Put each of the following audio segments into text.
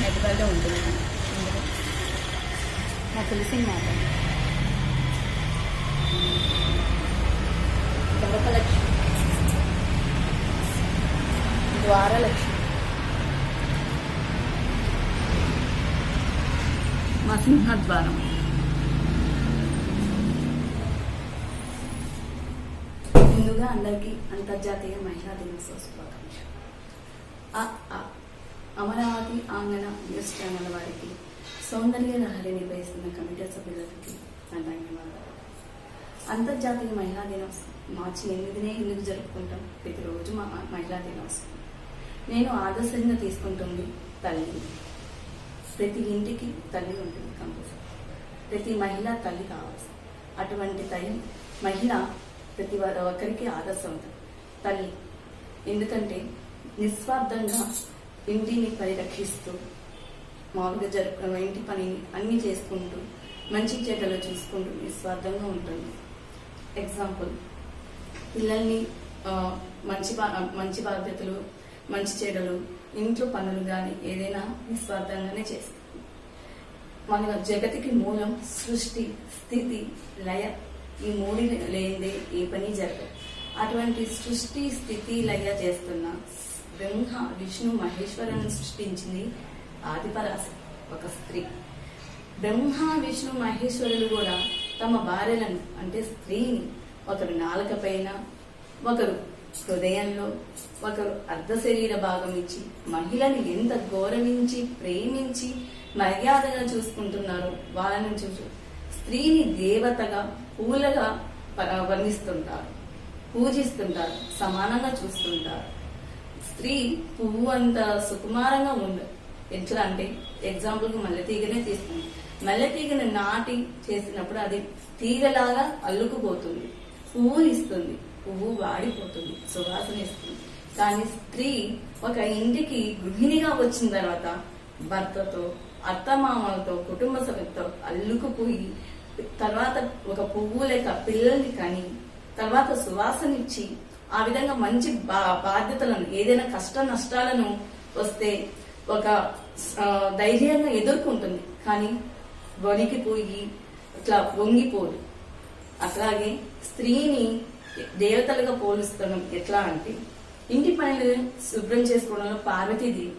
ఎదుగుదలలో ఉంటుంది నాకు తెలిసిన మాట గడపలక్ష్మి ద్వారలక్ష్మి మా సింహద్వారం ముందుగా అందరికీ అంతర్జాతీయ మహిళా దినోత్సవ శుభాకాంక్షలు అమరావతి ఆంగణ న్యూస్ ఛానల్ వారికి సౌందర్య లహరిని నిర్వహిస్తున్న కమిటీ సభ్యులకి నా ధన్యవాదాలు. అంతర్జాతీయ మహిళా దినోత్సవం మార్చి ఎనిమిదినే ఎందుకు జరుపుకుంటాం? ప్రతిరోజు మా మహిళా దినోత్సవం. నేను ఆదర్శంగా తీసుకుంటుంది తల్లి. ప్రతి ఇంటికి తల్లి ఉంటుంది కంపల్సరీ. ప్రతి మహిళ తల్లి కావాల్సి అటువంటి తల్లి మహిళ ప్రతి ఒక్కరికి ఆదర్శం ఉంటుంది. తల్లి ఎందుకంటే నిస్వార్థంగా ఇంటిని పరిరక్షిస్తూ మామూలుగా జరుపు ఇంటి పనిని అన్ని చేసుకుంటూ మంచి చెడ్డలు చూసుకుంటూ నిస్వార్థంగా ఉంటుంది. ఎగ్జాంపుల్ పిల్లల్ని మంచి బా మంచి బాధ్యతలు మంచి చెడలు ఇంట్లో పనులు కానీ ఏదైనా నిస్వార్థంగానే చేస్తుంది. మన జగతికి మూలం సృష్టి స్థితి లయ. ఈ మూడి లేనిదే ఏ పని జరగదు. అటువంటి సృష్టి స్థితి లయ చేస్తున్న బ్రహ్మ విష్ణు మహేశ్వరుని సృష్టించింది ఆదిపరాశి ఒక స్త్రీ. బ్రహ్మ విష్ణు మహేశ్వరులు కూడా తమ భార్యలను అంటే స్త్రీని ఒకరు నాలుక పైన ఒకరు హృదయంలో ఒకరు అర్ధ శరీర భాగం ఇచ్చి మహిళని ఎంత గౌరవించి ప్రేమించి మర్యాదగా చూసుకుంటున్నారో వాళ్ళని నుంచి స్త్రీని దేవతగా పూలగా ప- వర్ణిస్తుంటారు. పూజిస్తుంటారు. సమానంగా చూస్తుంటారు. స్త్రీ పువ్వు అంత సుకుమారంగా ఉండదు ఎట్లా అంటే ఎగ్జాంపుల్కి మల్లె తీగనే తీసుకుంది మల్లె తీగని నాటి చేసినప్పుడు అది తీగలాగా అల్లుకుపోతుంది. పువ్వు ఇస్తుంది. పువ్వు వాడిపోతుంది. సువాసన ఇస్తుంది. కానీ స్త్రీ ఒక ఇంటికి గృహిణిగా వచ్చిన తర్వాత భర్తతో అత్తమామలతో కుటుంబ సభ్యులతో అల్లుకుపోయి తర్వాత ఒక పువ్వు లేక పిల్లల్ని కని తర్వాత సువాసనిచ్చి ఆ విధంగా మంచి బా- బాధ్యతలను ఏదైనా కష్ట నష్టాలను వస్తే ఒక ధైర్యంగా ఎదుర్కొంటుంది. కానీ వణికిపోయి ఇట్లా వంగిపోదు. అట్లాగే స్త్రీని దేవతలుగా పోలుస్తున్నాం ఎట్లా అంటే ఇంటి పనులు శుభ్రం చేసుకోవడంలో పార్వతీదేవి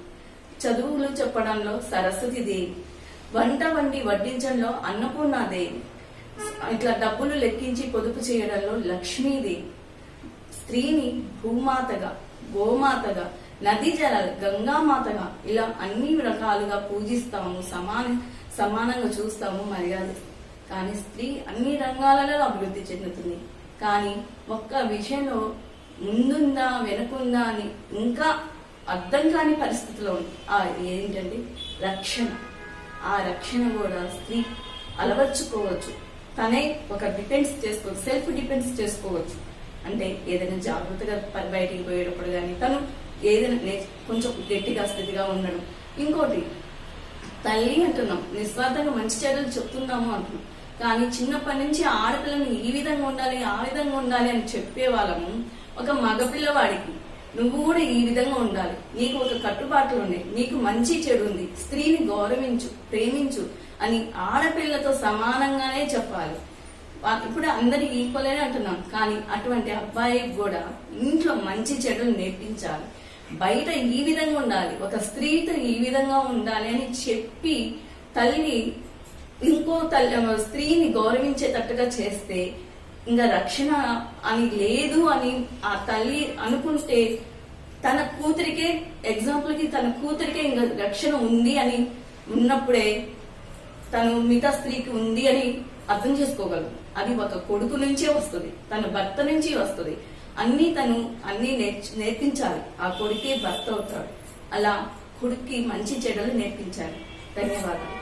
చదువులు చెప్పడంలో సరస్వతీదేవి వంట వండి వడ్డించడంలో అన్నపూర్ణాదేవి ఇట్లా డబ్బులు లెక్కించి పొదుపు చేయడంలో లక్ష్మీదేవి స్త్రీని భూమాతగా గోమాతగా నదీ జల గంగామాతగా ఇలా అన్ని రకాలుగా పూజిస్తాము సమాన సమానంగా చూస్తాము మర్యాద. కానీ స్త్రీ అన్ని రంగాలలో అభివృద్ధి చెందుతుంది. కానీ ఒక్క విషయంలో ముందుందా వెనుకుందా అని ఇంకా అర్థం కాని పరిస్థితిలో ఉంది. ఆ ఏంటంటే రక్షణ. ఆ రక్షణ కూడా స్త్రీ అలవర్చుకోవచ్చు. తనే ఒక డిపెండ్స్ చేసుకోవచ్చు సెల్ఫ్ డిపెండ్స్ చేసుకోవచ్చు. అంటే ఏదైనా జాగ్రత్తగా పని బయటికి పోయేటప్పుడు కానీ తను ఏదైనా కొంచెం గట్టిగా స్థితిగా ఉండడం. ఇంకోటి తల్లి అంటున్నాం నిస్వార్థంగా మంచి చెడులు చెప్తున్నాము అంటున్నాం. కానీ చిన్నప్పటి నుంచి ఆడపిల్లని ఈ విధంగా ఉండాలి ఆ విధంగా ఉండాలి అని చెప్పే వాళ్ళము ఒక మగపిల్లవాడికి నువ్వు కూడా ఈ విధంగా ఉండాలి. నీకు ఒక కట్టుబాట్లు ఉన్నాయి నీకు మంచి చెడు ఉంది స్త్రీని గౌరవించు ప్రేమించు అని ఆడపిల్లతో సమానంగానే చెప్పాలి. ఇప్పుడు అందరి ఈక్వల్ అని అంటున్నాం. కానీ అటువంటి అబ్బాయికి కూడా ఇంట్లో మంచి చెడులు నేర్పించాలి. బయట ఈ విధంగా ఉండాలి. ఒక స్త్రీతో ఈ విధంగా ఉండాలి అని చెప్పి తల్లి ఇంకో తల్లి స్త్రీని గౌరవించేటట్టుగా చేస్తే ఇంకా రక్షణ అని లేదు అని ఆ తల్లి అనుకుంటే తన కూతురికే ఎగ్జాంపుల్కి తన కూతురికే ఇంకా రక్షణ ఉంది అని ఉన్నప్పుడే తను మిగతా స్త్రీకి ఉంది అని అర్థం చేసుకోగలదు అది ఒక కొడుకు నుంచే వస్తుంది తన భర్త నుంచి వస్తుంది. అన్ని తను అన్ని నేర్పించాలి. ఆ కొడుకే భర్త అవుతాడు. అలా కొడుక్కి మంచి చెడలు నేర్పించాలి. ధన్యవాదాలు.